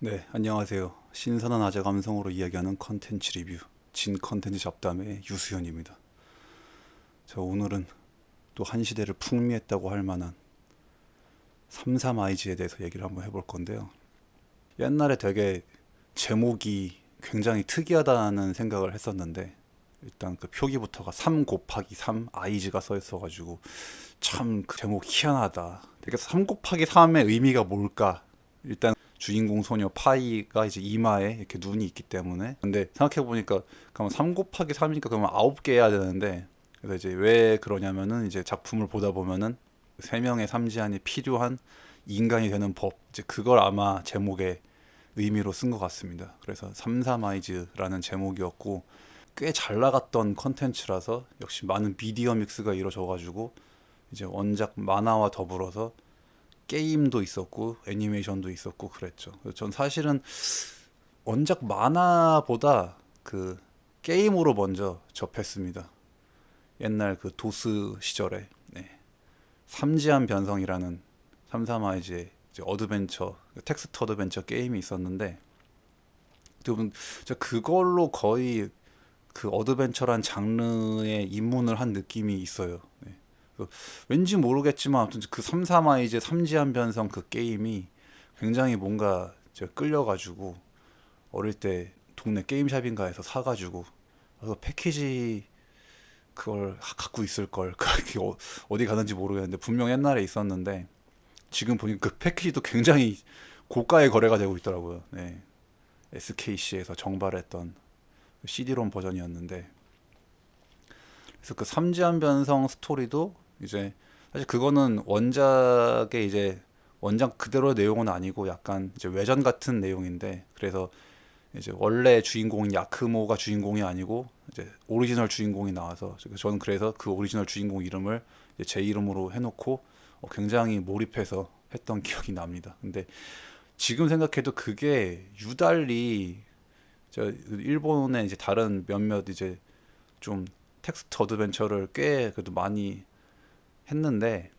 네, 안녕하세요. 신선한 아재 감성으로 이야기하는 컨텐츠 리뷰 진 컨텐츠 잡담의 유수현입니다. 자, 오늘은 또 한 시대를 풍미했다고 할 만한 삼삼 아이즈에 대해서 얘기를 한번 해볼 건데요. 옛날에 되게 제목이 굉장히 특이하다는 생각을 했었는데 일단 그 표기부터가 3 곱하기 3 아이즈가 써 있어가지고 참 그 제목 희한하다. 되게 3 곱하기 3의 의미가 뭘까? 일단 주인공 소녀 파이가 이제 이마에 이렇게 눈이 있기 때문에 근데 생각해 보니까 그러면 3 곱하기 3이니까 그러면 9개 해야 되는데 그래서 이제 왜 그러냐면은 이제 작품을 보다 보면은 세 명의 삼지안이 필요한 인간이 되는 법 이제 그걸 아마 제목에 의미로 쓴 것 같습니다. 그래서 삼삼아이즈라는 제목이었고 꽤 잘 나갔던 컨텐츠라서 역시 많은 미디어 믹스가 이루어져가지고 이제 원작 만화와 더불어서 게임도 있었고 애니메이션도 있었고 그랬죠. 전 사실은 원작 만화보다 그 게임으로 먼저 접했습니다. 옛날 그 도스 시절에 네. 삼지한 변성이라는 삼삼아이즈의 이제 어드벤처 텍스트 어드벤처 게임이 있었는데 여러분 저 그걸로 거의 그 어드벤처란 장르에 입문을 한 느낌이 있어요. 네. 그 왠지 모르겠지만 아무튼 그 삼삼아이즈 삼지한 변성 그 게임이 굉장히 뭔가 저 끌려가지고 어릴 때 동네 게임샵인가에서 사가지고 그래서 패키지 그걸 갖고 있을 걸 어- 어디 가는지 모르겠는데 분명 옛날에 있었는데 지금 보니까 그 패키지도 굉장히 고가의 거래가 되고 있더라고요. 네. SKC에서 정발했던 CD롬 버전이었는데 그래서 그 삼지한 변성 스토리도 이제 사실 그거는 원작의 이제 원작 그대로의 내용은 아니고 약간 이제 외전 같은 내용인데 그래서 이제 원래 주인공인 야크모가 주인공이 아니고 이제 오리지널 주인공이 나와서 저는 그래서 그 오리지널 주인공 이름을 제 이름으로 해놓고 어, 굉장히 몰입해서 했던 기억이 납니다. 근데 지금 생각해도 그게 유달리 저 일본의 이제 다른 몇몇 이제 좀 텍스트 어드벤처를 꽤 그래도 많이 했는데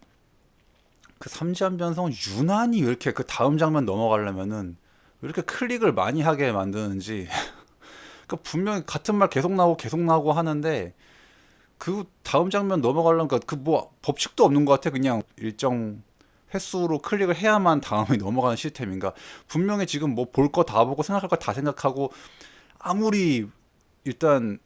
그 삼지한 변성은 유난히 왜 이렇게 그 다음 장면 넘어가려면은 왜 이렇게 클릭을 많이 하게 만드는지. 그 분명히 같은 말 계속 나오고 계속 나오고 하는데 그 다음 장면 넘어가려니까 그 뭐 법칙도 없는 것 같아. 그냥 일정 횟수로 클릭을 해야만 다음에 넘어가는 시스템인가 분명히 지금 뭐 볼 거 다 보고 생각할 거 다 생각하고 아무리 일단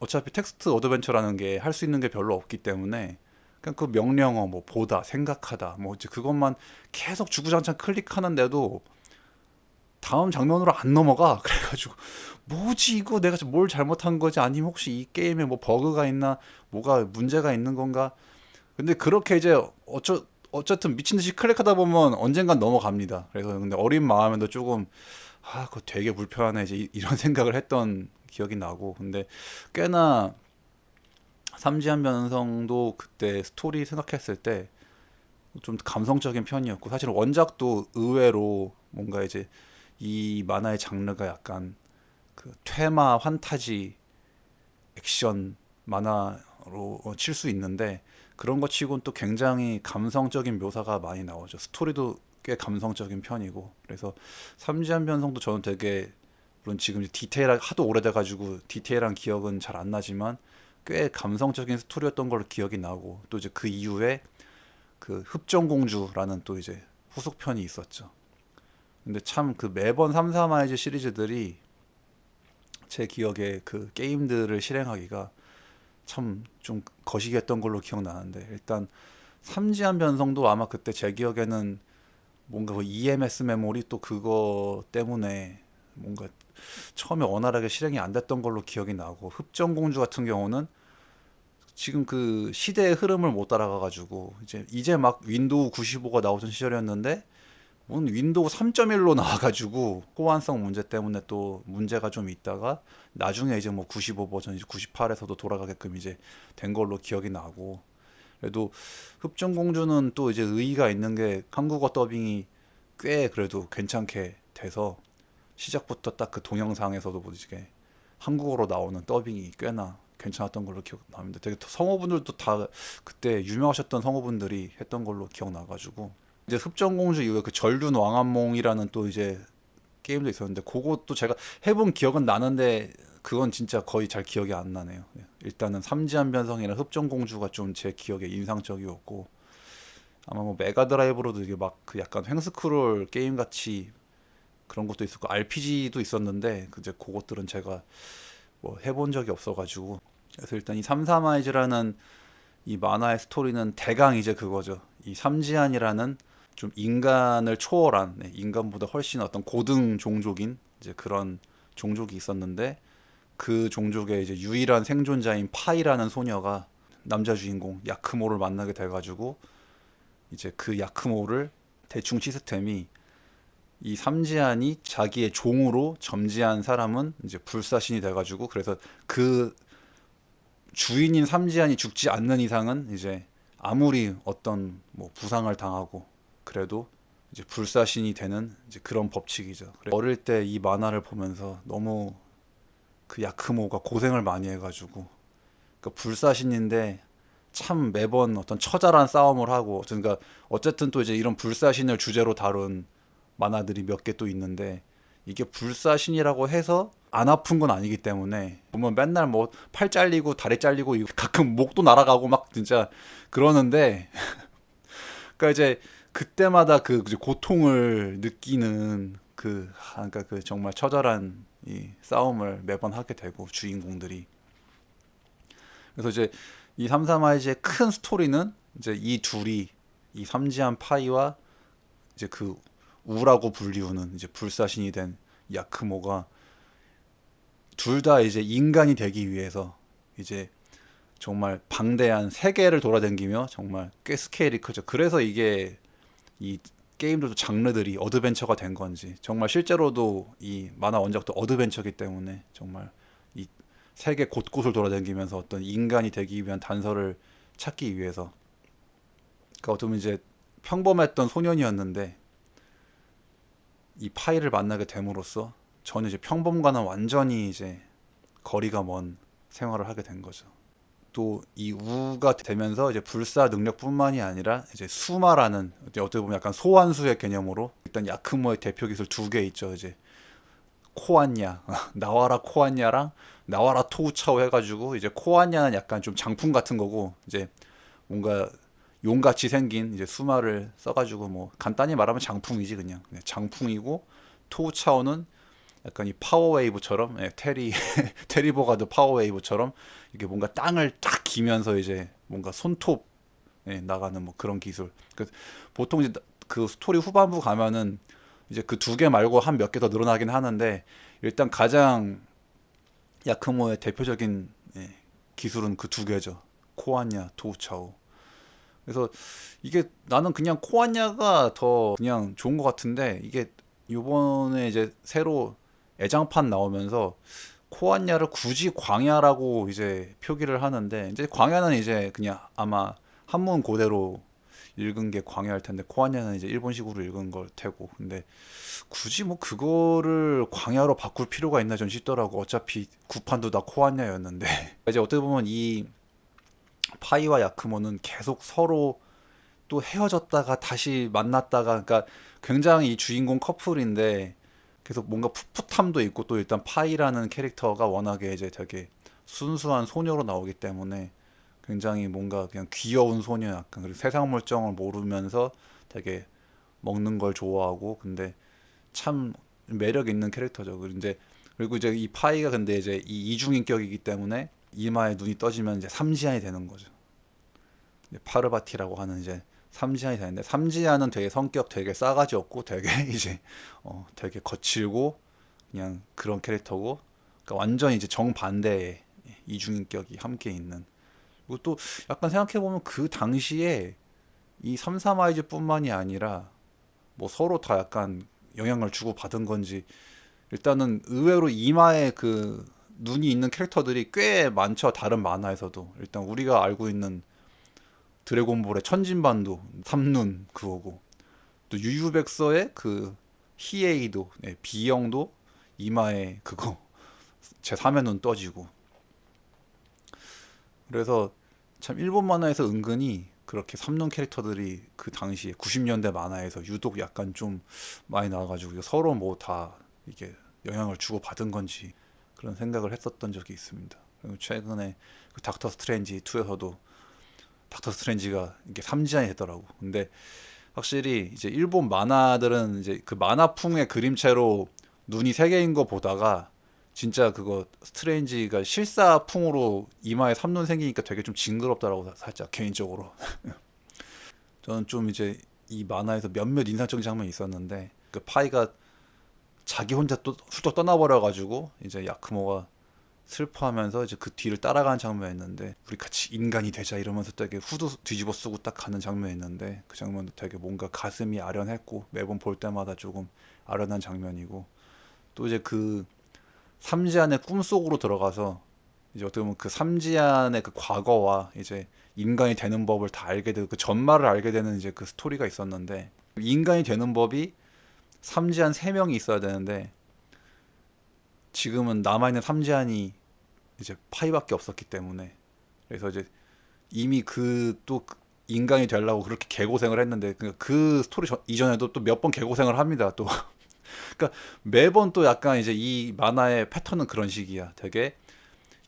어차피 텍스트 어드벤처라는 게 할 수 있는 게 별로 없기 때문에 그냥 그 명령어 뭐 보다 생각하다 뭐 이제 그것만 계속 주구장창 클릭하는데도 다음 장면으로 안 넘어가. 그래가지고 뭐지 이거? 내가 뭘 잘못한 거지? 아니면 혹시 이 게임에 뭐 버그가 있나? 뭐가 문제가 있는 건가? 근데 그렇게 이제 어쩌 어쨌든 미친 듯이 클릭하다 보면 언젠간 넘어갑니다. 그래서 근데 어린 마음에도 조금 아 그거 되게 불편하네. 이제 이- 이런 생각을 했던 기억이 나고. 근데 꽤나 삼지한 변성도 그때 스토리 생각했을 때 좀 감성적인 편이었고 사실 원작도 의외로 뭔가 이제 이 만화의 장르가 약간 그 퇴마 환타지 액션 만화로 칠 수 있는데 그런 거 치곤 또 굉장히 감성적인 묘사가 많이 나오죠. 스토리도 꽤 감성적인 편이고 그래서 삼지한 변성도 저는 되게 물론 지금 이제 디테일하게 하도 오래돼 가지고 디테일한 기억은 잘 안 나지만 꽤 감성적인 스토리였던 걸로 기억이 나고 또 이제 그 이후에 그 흡정공주라는 또 이제 후속편이 있었죠. 근데 참 그 매번 삼삼아이즈 시리즈들이 제 기억에 그 게임들을 실행하기가 참 좀 거시기했던 걸로 기억나는데 일단 삼지한 변성도 아마 그때 제 기억에는 뭔가 그 EMS 메모리 또 그거 때문에 뭔가 처음에 원활하게 실행이 안 됐던 걸로 기억이 나고 흡정공주 같은 경우는 지금 그 시대의 흐름을 못 따라가 가지고 이제 이제 막 윈도우 95가 나오던 시절이었는데 뭔 윈도우 3.1로 나와 가지고 호환성 문제 때문에 또 문제가 좀 있다가 나중에 이제 뭐 95 버전 이제 98에서도 돌아가게끔 이제 된 걸로 기억이 나고 그래도 흡정공주는 또 이제 의의가 있는 게 한국어 더빙이 꽤 그래도 괜찮게 돼서 시작부터 딱 그 동영상에서도 뭐 이게 한국어로 나오는 더빙이 꽤나 괜찮았던 걸로 기억납니다. 되게 성우분들도 다 그때 유명하셨던 성우분들이 했던 걸로 기억나가지고 이제 흡정공주 이후에 그 절륜 왕한몽이라는 또 이제 게임도 있었는데 그것도 제가 해본 기억은 나는데 그건 진짜 거의 잘 기억이 안 나네요. 예. 일단은 삼지한 변성이나 흡전공주가 좀 제 기억에 인상적이었고 아마 뭐 메가드라이브로도 이게 막 그 약간 횡스크롤 게임 같이 그런 것도 있었고 RPG도 있었는데 이제 그것들은 제가 뭐 해본 적이 없어가지고 그래서 일단 이 삼삼아이즈라는 이 만화의 스토리는 대강 이제 그거죠. 이 삼지안이라는 좀 인간을 초월한 네, 인간보다 훨씬 어떤 고등 종족인 이제 그런 종족이 있었는데 그 종족의 이제 유일한 생존자인 파이라는 소녀가 남자 주인공 야크모를 만나게 돼가지고 이제 그 야크모를 대충 시스템이 이 삼지안이 자기의 종으로 점지한 사람은 이제 불사신이 돼가지고 그래서 그 주인인 삼지안이 죽지 않는 이상은 이제 아무리 어떤 뭐 부상을 당하고 그래도 이제 불사신이 되는 이제 그런 법칙이죠. 어릴 때 이 만화를 보면서 너무 그 야크모가 고생을 많이 해가지고 그러니까 불사신인데 참 매번 어떤 처절한 싸움을 하고 그러니까 어쨌든 또 이제 이런 불사신을 주제로 다룬 만화들이 몇 개 또 있는데 이게 불사신이라고 해서 안 아픈 건 아니기 때문에 보면 맨날 뭐 팔 잘리고 다리 잘리고 가끔 목도 날아가고 막 진짜 그러는데 그러니까 이제 그때마다 그 고통을 느끼는 그 아, 그러니까 그 정말 처절한 이 싸움을 매번 하게 되고 주인공들이. 그래서 이제 이 삼삼아이즈의 큰 스토리는 이제 이 둘이 이 삼지한 파이와 이제 그 우라고 불리우는 이제 불사신이 된 야크모가 둘 다 이제 인간이 되기 위해서 이제 정말 방대한 세계를 돌아다니며 정말 꽤 스케일이 크죠. 그래서 이게 이 게임들도 장르들이 어드벤처가 된 건지 정말 실제로도 이 만화 원작도 어드벤처기 때문에 정말 이 세계 곳곳을 돌아다니면서 어떤 인간이 되기 위한 단서를 찾기 위해서 그러니까 보면 이제 평범했던 소년이었는데 이 파이를 만나게 됨으로써 저는 이제 평범과는 완전히 이제 거리가 먼 생활을 하게 된 거죠. 또 이 우가 되면서 이제 불사 능력뿐만이 아니라 이제 수마라는 어떻게 보면 약간 소환수의 개념으로 일단 야크모의 대표 기술 두 개 있죠. 이제 코안냐 나와라 코안냐랑 나와라 토우차오 해가지고 이제 코안냐는 약간 좀 장풍 같은 거고 이제 뭔가 용같이 생긴 이제 수마를 써가지고 뭐 간단히 말하면 장풍이지 그냥 네, 장풍이고 토우차오는 약간 이 파워웨이브처럼 예, 테리 테리버가드 파워웨이브처럼 이게 뭔가 땅을 딱 기면서 이제 뭔가 손톱 예, 나가는 뭐 그런 기술. 그 보통 이제 그 스토리 후반부 가면은 이제 그 두 개 말고 한 몇 개 더 늘어나긴 하는데 일단 가장 야크모의 대표적인 예, 기술은 그 두 개죠. 코안냐, 토우차오. 그래서 이게 나는 그냥 코안냐가 더 그냥 좋은 것 같은데 이게 요번에 이제 새로 애장판 나오면서 코안냐를 굳이 광야라고 이제 표기를 하는데 이제 광야는 이제 그냥 아마 한문 고대로 읽은 게 광야일 텐데 코안냐는 이제 일본식으로 읽은 걸 테고. 근데 굳이 뭐 그거를 광야로 바꿀 필요가 있나 좀 싶더라고. 어차피 구판도 다 코안냐였는데. 이제 어떻게 보면 이 파이와 야크모는 계속 서로 또 헤어졌다가 다시 만났다가 그러니까 굉장히 이 주인공 커플인데 계속 뭔가 풋풋함도 있고 또 일단 파이라는 캐릭터가 워낙에 이제 되게 순수한 소녀로 나오기 때문에 굉장히 뭔가 그냥 귀여운 소녀 약간 그리고 세상 물정을 모르면서 되게 먹는 걸 좋아하고 근데 참 매력 있는 캐릭터죠. 그리고 이제 그리고 이제 이 파이가 근데 이제 이 이중인격이기 때문에 이마에 눈이 떠지면 이제 삼지안이 되는 거죠. 파르바티라고 하는 이제 삼지안이 되는데 삼지안은 되게 성격 되게 싸가지 없고 되게 이제 어 되게 거칠고 그냥 그런 캐릭터고 그러니까 완전 이제 정반대의 이중인격이 함께 있는 그리고 또 약간 생각해 보면 그 당시에 이 삼삼아이즈뿐만이 아니라 뭐 서로 다 약간 영향을 주고 받은 건지 일단은 의외로 이마에 그 눈이 있는 캐릭터들이 꽤 많죠. 다른 만화에서도. 일단 우리가 알고 있는 드래곤볼의 천진반도 삼눈 그거고. 또 유유백서의 그 히에이도 네, 비영도 이마에 그거 제 3의 눈 떠지고. 그래서 참 일본 만화에서 은근히 그렇게 삼눈 캐릭터들이 그 당시에 90년대 만화에서 유독 약간 좀 많이 나와가지고 서로 뭐 다 이게 영향을 주고 받은 건지 그런 생각을 했었던 적이 있습니다. 그리고 최근에 그 닥터 스트레인지 2에서도 닥터 스트레인지가 이게 삼지안이 됐더라고. 근데 확실히 이제 일본 만화들은 이제 그 만화풍의 그림체로 눈이 세 개인 거 보다가 진짜 그거 스트레인지가 실사풍으로 이마에 삼눈 생기니까 되게 좀 징그럽더라고 살짝 개인적으로. 저는 좀 이제 이 만화에서 몇몇 인상적인 장면이 있었는데 그 파이가 자기 혼자 또 훌쩍 떠나버려 가지고 이제 야크모가 슬퍼하면서 이제 그 뒤를 따라가는 장면이었는데 우리 같이 인간이 되자 이러면서 되게 후드 뒤집어 쓰고 딱 가는 장면이었는데 그 장면도 되게 뭔가 가슴이 아련했고 매번 볼 때마다 조금 아련한 장면이고 또 이제 그 삼지안의 꿈속으로 들어가서 이제 어떻게 보면 그 삼지안의 그 과거와 이제 인간이 되는 법을 다 알게 되고 그 전말을 알게 되는 이제 그 스토리가 있었는데 인간이 되는 법이 삼지안 세 명이 있어야 되는데 지금은 남아 있는 삼지안이 이제 파이밖에 없었기 때문에 그래서 이제 이미 그 또 인간이 되려고 그렇게 개고생을 했는데 그, 그 스토리 전, 이전에도 또 몇 번 개고생을 합니다 또. 그러니까 매번 또 약간 이제 이 만화의 패턴은 그런 식이야. 되게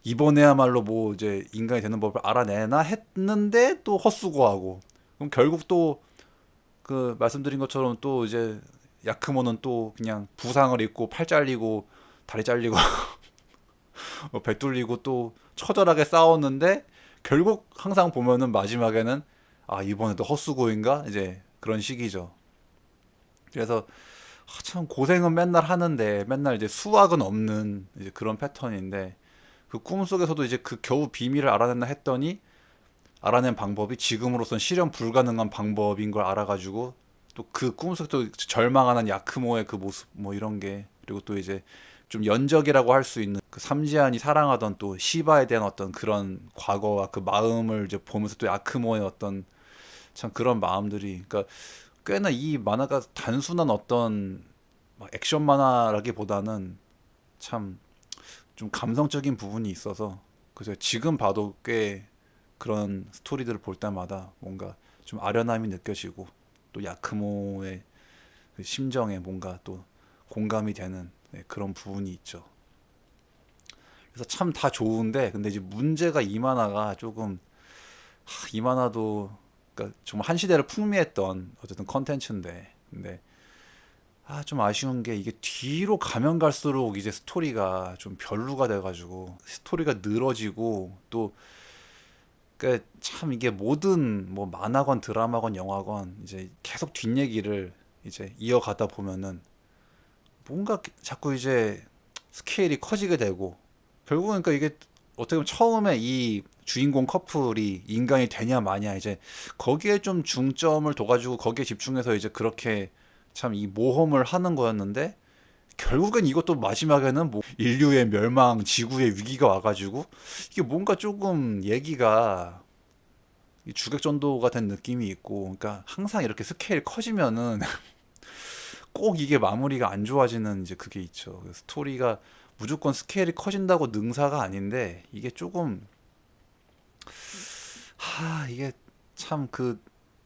이번에야말로 뭐 이제 인간이 되는 법을 알아내나 했는데 또 헛수고하고. 그럼 결국 또 그 말씀드린 것처럼 또 이제 야크모는 또 그냥 부상을 입고 팔 잘리고 다리 잘리고 어, 배 뚫리고 또 처절하게 싸웠는데 결국 항상 보면은 마지막에는 아 이번에도 헛수고인가 이제 그런 식이죠. 그래서 아, 참 고생은 맨날 하는데 맨날 이제 수확은 없는 이제 그런 패턴인데 그 꿈속에서도 이제 그 겨우 비밀을 알아냈나 했더니 알아낸 방법이 지금으로선 실현 불가능한 방법인 걸 알아가지고 또 그 꿈속에도 절망하는 야크모의 그 모습 뭐 이런 게 그리고 또 이제 좀 연적이라고 할 수 있는 그 삼지안이 사랑하던 또 시바에 대한 어떤 그런 과거와 그 마음을 이제 보면서 또 야크모의 어떤 참 그런 마음들이 그러니까 꽤나 이 만화가 단순한 어떤 막 액션 만화라기보다는 참 좀 감성적인 부분이 있어서 그래서 지금 봐도 꽤 그런 스토리들을 볼 때마다 뭔가 좀 아련함이 느껴지고 또 야크모의 그 심정에 뭔가 또 공감이 되는 네, 그런 부분이 있죠. 그래서 참 다 좋은데 근데 이제 문제가 이 만화가 조금 하, 이 만화도 그러니까 정말 한 시대를 풍미했던 어쨌든 컨텐츠인데 근데 아 좀 아쉬운 게 이게 뒤로 가면 갈수록 이제 스토리가 좀 별로가 돼가지고 스토리가 늘어지고 또 그러니까 참 이게 모든 뭐 만화건 드라마건 영화건 이제 계속 뒷얘기를 이제 이어가다 보면은 뭔가 자꾸 이제 스케일이 커지게 되고 결국은 그러니까 이게 어떻게 보면 처음에 이 주인공 커플이 인간이 되냐 마냐 이제 거기에 좀 중점을 둬가지고 거기에 집중해서 이제 그렇게 참 이 모험을 하는 거였는데 결국엔 이것도 마지막에는 뭐 인류의 멸망, 지구의 위기가 와가지고 이게 뭔가 조금 얘기가 이 주객전도가 된 느낌이 있고 그러니까 항상 이렇게 스케일 커지면은 꼭 이게 마무리가 안 좋아지는 이제 그게 있죠. 그 스토리가 무조건 스케일이 커진다고 능사가 아닌데 이게 조금 하 이게 참 그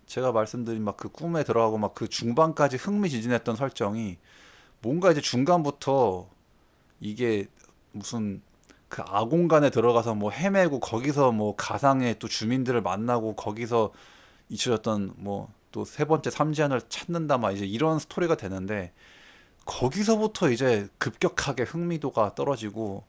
제가 말씀드린 막 그 꿈에 들어가고 막 그 중반까지 흥미진진했던 설정이 뭔가 이제 중간부터 이게 무슨 그 아공간에 들어가서 뭐 헤매고 거기서 뭐 가상의 또 주민들을 만나고 거기서 잊혀졌던 뭐 또 세 번째 삼지안을 찾는다 막 이제 이런 스토리가 되는데 거기서부터 이제 급격하게 흥미도가 떨어지고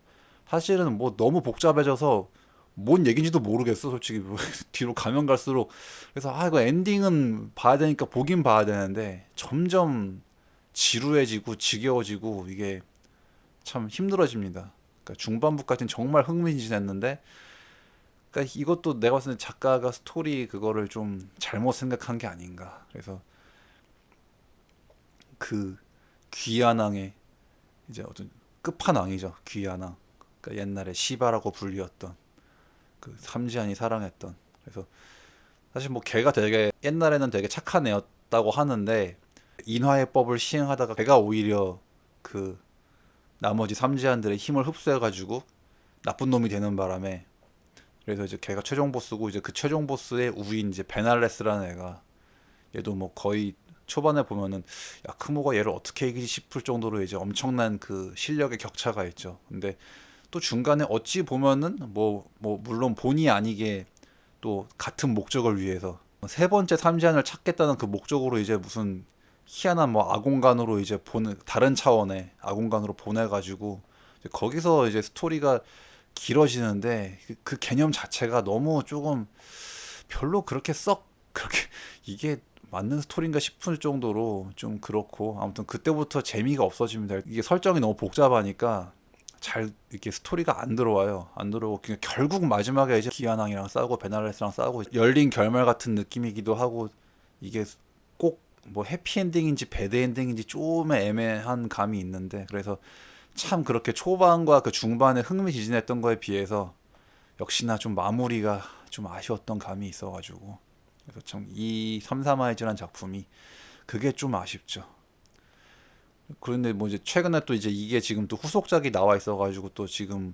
사실은 뭐 너무 복잡해져서 뭔 얘기인지도 모르겠어 솔직히. 뭐 뒤로 가면 갈수록. 그래서 아 이거 엔딩은 봐야 되니까 보긴 봐야 되는데 점점 지루해지고 지겨워지고 이게 참 힘들어집니다. 그러니까 중반부까지는 정말 흥미진진했는데 그러니까 이것도 내가 봤을 때 작가가 스토리 그거를 좀 잘못 생각한 게 아닌가. 그래서 그 귀한왕의 이제 어떤 끝판왕이죠. 귀한왕. 그러니까 옛날에 시바라고 불리었던 그 삼지안이 사랑했던. 그래서 사실 뭐 걔가 되게 옛날에는 되게 착한 애였다고 하는데 인화해법을 시행하다가 걔가 오히려 그 나머지 삼지안들의 힘을 흡수해가지고 나쁜 놈이 되는 바람에 그래서 이제 걔가 최종 보스고 이제 그 최종 보스의 우인 이제 베날레스라는 애가 얘도 뭐 거의 초반에 보면은 야 크모가 얘를 어떻게 이기지 싶을 정도로 이제 엄청난 그 실력의 격차가 있죠. 근데 또 중간에 어찌 보면은 뭐뭐 물론 본의 아니게 또 같은 목적을 위해서 세 번째 삼지안을 찾겠다는 그 목적으로 이제 무슨 희한한 뭐 아공간으로 이제 보내 다른 차원의 아공간으로 보내가지고 이제 거기서 이제 스토리가 길어지는데 그, 그 개념 자체가 너무 조금 별로 그렇게 썩 그렇게 이게 맞는 스토리인가 싶을 정도로 좀 그렇고 아무튼 그때부터 재미가 없어집니다. 이게 설정이 너무 복잡하니까 잘 이렇게 스토리가 안 들어와요. 안 들어오고 결국 마지막에 이제 기아낭이랑 싸우고 베나레스랑 싸우고 열린 결말 같은 느낌이기도 하고 이게 꼭 뭐 해피엔딩인지 배드엔딩인지 좀 애매한 감이 있는데 그래서 참 그렇게 초반과 그 중반에 흥미진진했던 거에 비해서 역시나 좀 마무리가 좀 아쉬웠던 감이 있어가지고 그래서 참 이 삼삼아이즈란 작품이 그게 좀 아쉽죠. 그런데 뭐 이제 최근에 또 이제 이게 지금 또 후속작이 나와 있어가지고 또 지금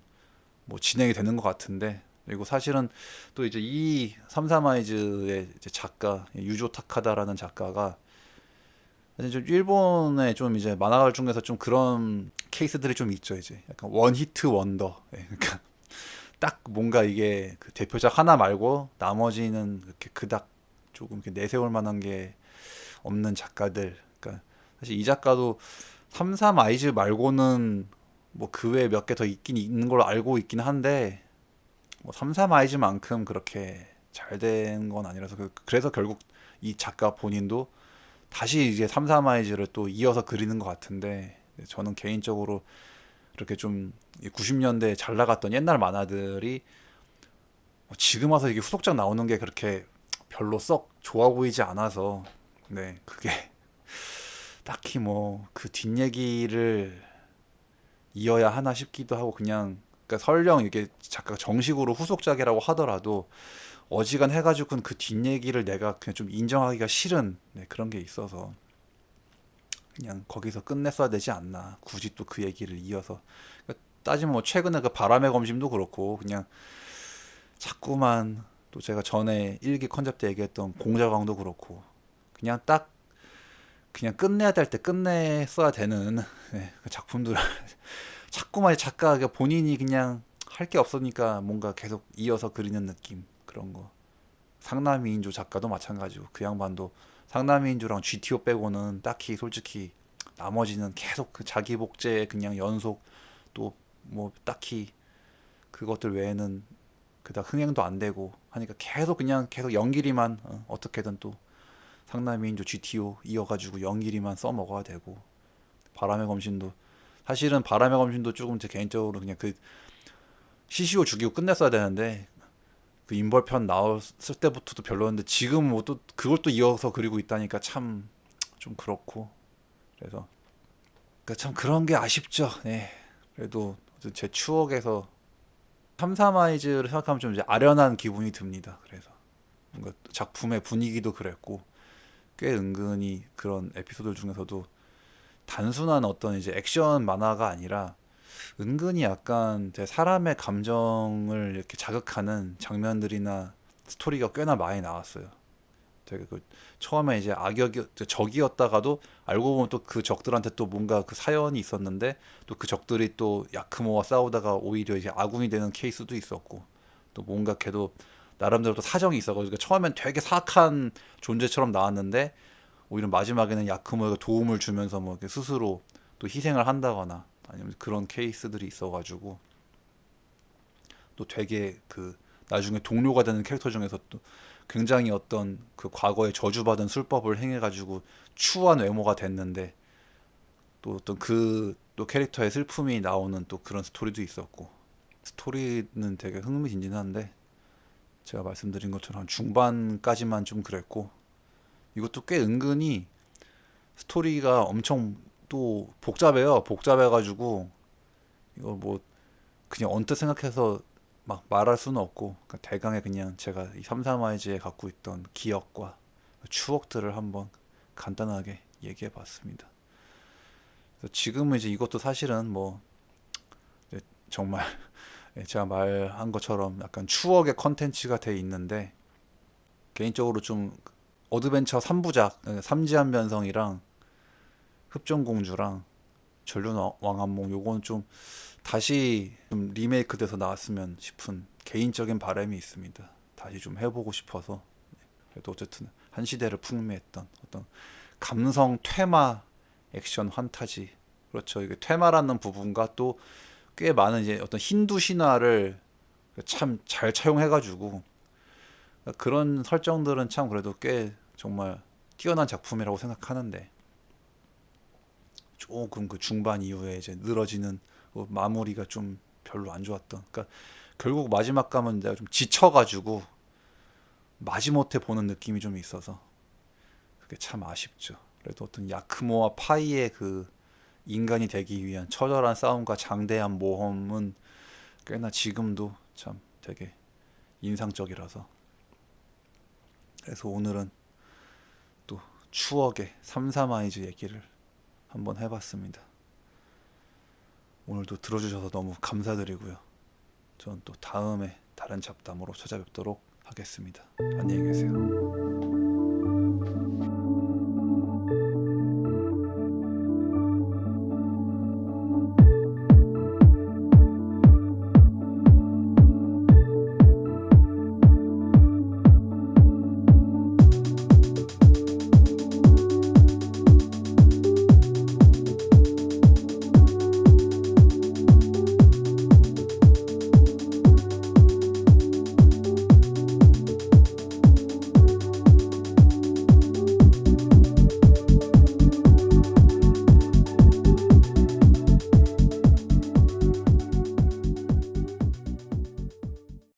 뭐 진행이 되는 것 같은데 그리고 사실은 또 이제 이 삼삼아이즈의 이제 작가 유조 타카다라는 작가가 사실 좀 일본의 좀 이제 만화가 중에서 좀 그런 케이스들이 좀 있죠 이제. 약간 원 히트 원더. 예, 그러니까 딱 뭔가 이게 그 대표작 하나 말고 나머지는 이렇게 그닥 조금 이렇게 내세울 만한 게 없는 작가들. 그러니까 사실 이 작가도 삼삼 아이즈 말고는 뭐 그 외에 몇 개 더 있긴 있는 걸로 알고 있긴 한데 뭐 삼삼 아이즈만큼 그렇게 잘 된 건 아니라서 그- 그래서 결국 이 작가 본인도 다시 이제 삼삼 아이즈를 또 이어서 그리는 것 같은데 저는 개인적으로 이렇게 좀 90년대에 잘 나갔던 옛날 만화들이 뭐 지금 와서 이게 후속작 나오는 게 그렇게 별로 썩 좋아 보이지 않아서 네 그게 딱히 뭐 그 뒷얘기를 이어야 하나 싶기도 하고 그냥 그러니까 설령 이게 작가가 정식으로 후속작이라고 하더라도 어지간 해가지고는 그 뒷얘기를 내가 그냥 좀 인정하기가 싫은 네, 그런 게 있어서 그냥 거기서 끝냈어야 되지 않나. 굳이 또 그 얘기를 이어서. 그러니까 따지면 뭐 최근에 그 바람의 검심도 그렇고 그냥 자꾸만 또 제가 전에 일기 컨셉 때 얘기했던 공자광도 그렇고 그냥 딱 그냥 끝내야 될 때 끝냈어야 되는 네, 그 작품들. 자꾸만 작가가 본인이 그냥 할 게 없으니까 뭔가 계속 이어서 그리는 느낌 그런 거. 상남이인조 작가도 마찬가지고 그 양반도 상남이인조랑 GTO 빼고는 딱히 솔직히 나머지는 계속 그 자기 복제 그냥 연속 또 뭐 딱히 그것들 외에는 그닥 흥행도 안 되고 하니까 계속 그냥 계속 연기리만 어, 어떻게든 또 상남이인조 GTO 이어가지고 연기리만 써먹어야 되고 바람의 검신도. 사실은 바람의 검신도 조금 제 개인적으로 그냥 그 시시오 죽이고 끝냈어야 되는데 그 인벌편 나왔을 때부터도 별로였는데 지금 뭐 또 그걸 또 이어서 그리고 있다니까 참 좀 그렇고 그래서 그러니까 참 그런 게 아쉽죠. 네. 그래도 제 추억에서 삼삼아이즈를 생각하면 좀 이제 아련한 기분이 듭니다. 그래서 뭔가 작품의 분위기도 그랬고 꽤 은근히 그런 에피소드 중에서도 단순한 어떤 이제 액션 만화가 아니라 은근히 약간 제 사람의 감정을 이렇게 자극하는 장면들이나 스토리가 꽤나 많이 나왔어요. 되게 그 처음에 이제 악역이 적이었다가도 알고 보면 또 그 적들한테 또 뭔가 그 사연이 있었는데 또 그 적들이 또 야크모와 싸우다가 오히려 이제 아군이 되는 케이스도 있었고 또 뭔가 걔도 나름대로 또 사정이 있어가지고 처음엔 되게 사악한 존재처럼 나왔는데 오히려 마지막에는 야크모에게 도움을 주면서 뭐 스스로 또 희생을 한다거나 아니면 그런 케이스들이 있어가지고 또 되게 그 나중에 동료가 되는 캐릭터 중에서 또 굉장히 어떤 그 과거에 저주받은 술법을 행해가지고 추한 외모가 됐는데 또 어떤 그 또 캐릭터의 슬픔이 나오는 또 그런 스토리도 있었고 스토리는 되게 흥미진진한데 제가 말씀드린 것처럼 한 중반까지만 좀 그랬고 이것도 꽤 은근히 스토리가 엄청 또 복잡해요. 복잡해가지고 이거 뭐 그냥 언뜻 생각해서 막 말할 수는 없고 그러니까 대강의 그냥 제가 이 삼삼아이즈에 갖고 있던 기억과 추억들을 한번 간단하게 얘기해 봤습니다. 지금은 이제 이것도 사실은 뭐 정말 제가 말한 것처럼 약간 추억의 컨텐츠가 돼 있는데 개인적으로 좀 어드벤처 3부작 삼지한 변성이랑 흡전공주랑 전륜 왕- 왕한몽 요건 좀 다시 좀 리메이크돼서 나왔으면 싶은 개인적인 바람이 있습니다. 다시 좀 해보고 싶어서. 그래도 어쨌든 한 시대를 풍미했던 어떤 감성 퇴마 액션 환타지. 그렇죠. 이게 퇴마라는 부분과 또 꽤 많은 이제 어떤 힌두 신화를 참 잘 차용해가지고 그런 설정들은 참 그래도 꽤 정말 뛰어난 작품이라고 생각하는데 조금 그 중반 이후에 이제 늘어지는 그 마무리가 좀 별로 안 좋았던. 그러니까 결국 마지막 가면 내가 좀 지쳐가지고 마지못해 보는 느낌이 좀 있어서 그게 참 아쉽죠. 그래도 어떤 야크모와 파이의 그 인간이 되기 위한 처절한 싸움과 장대한 모험은 꽤나 지금도 참 되게 인상적이라서 그래서 오늘은 또 추억의 삼사마이즈 얘기를 한번 해봤습니다. 오늘도 들어주셔서 너무 감사드리고요. 전또 다음에 다른 잡담으로 찾아뵙도록 하겠습니다. 안녕히 계세요.